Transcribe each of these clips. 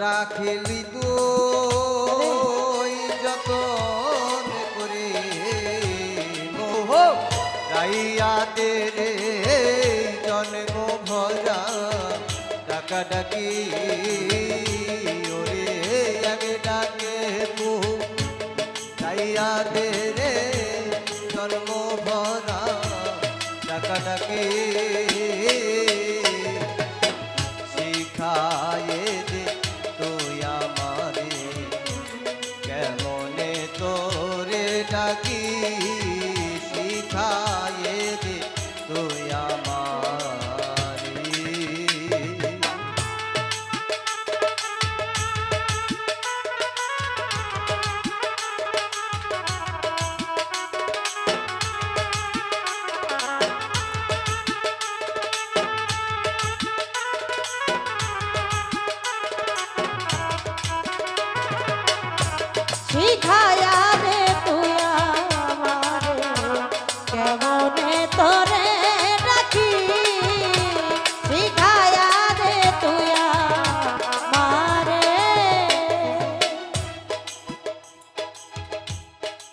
রাখিলি তুই যতন করে মোহ গাইয়া দে রে জন্ম ভরা ডাকা ডাকি ওরে আগে ডাকে তু। গাইয়া দে রে জন্ম ভরা ডাকা ডাকি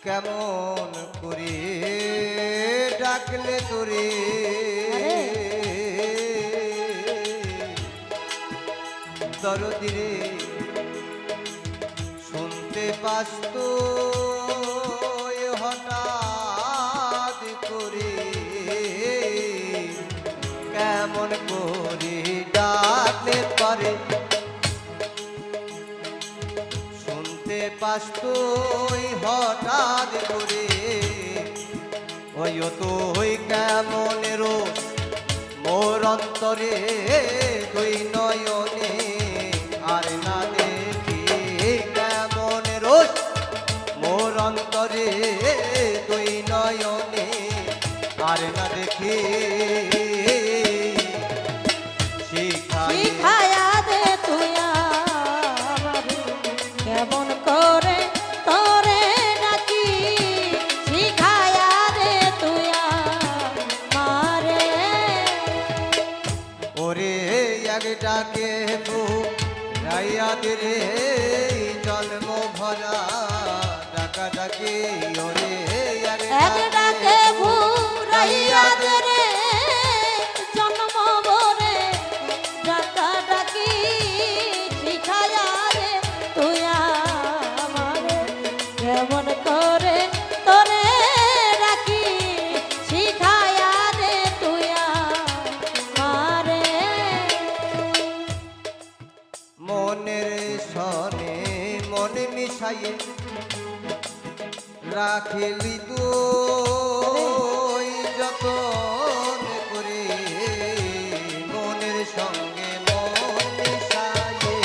কেমন করে ডাকলে তোরে? দরদিরে শুনতে পাস তো হঠাৎ করে। কেমন করে ডাকলে পারে? শুনতে পাস তুই হঠাৎ করে। ওই তুই কেমন রোজ মোর অন্তরে তুই নয়নে এক ডাকে তু রাইয়াদের জন্ম ভরা ডাকা ডাকি রাখিলি তুই যতন করে মনের সঙ্গে মন মিশাইয়ে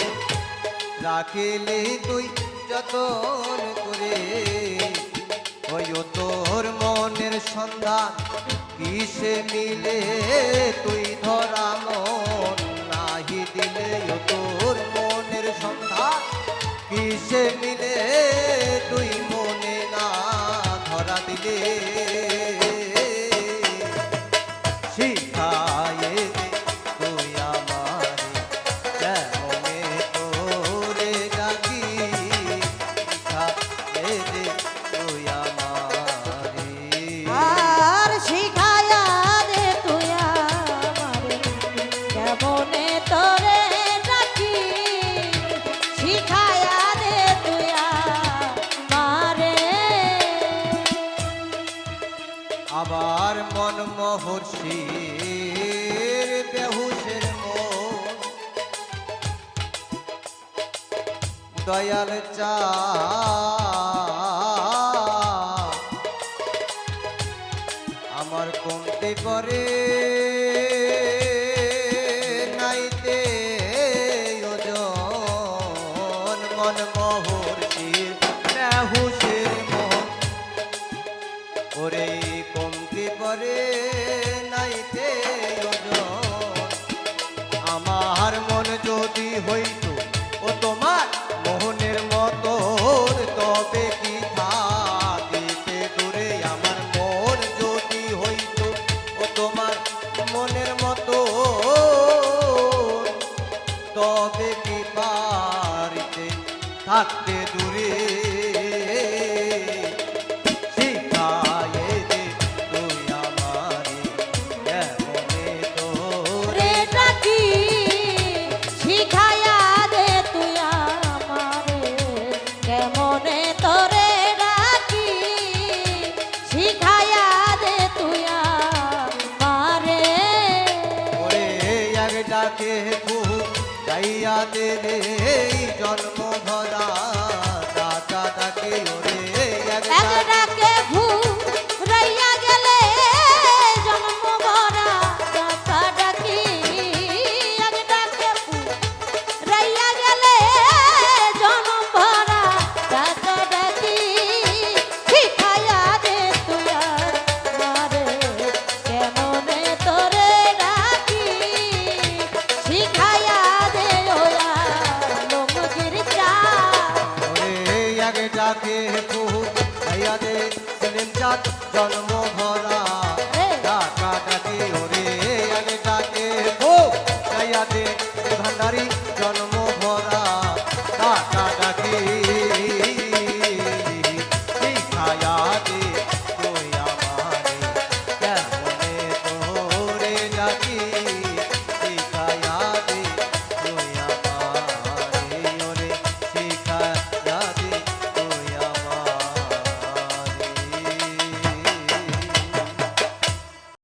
রাখিলি তুই যতন করে ওই তোর মনের সন্ধান, কিসে মিলে তুই ধরা মন? কিসে মিলে তুই মন মহর্ষির বেহুশের দয়াল চা। আমার কমতে পরে এক ডাকে খুব গাইয়া দে রে এই জন্ম ভরা রাখে কুহু ভাইয়া দে চাঁদ জন্ম ভরা ডাকা ডাকে ওরে আগে দে ভান্ডারি জন্ম ভরা ডাকা ডাকে খায়া দে তুই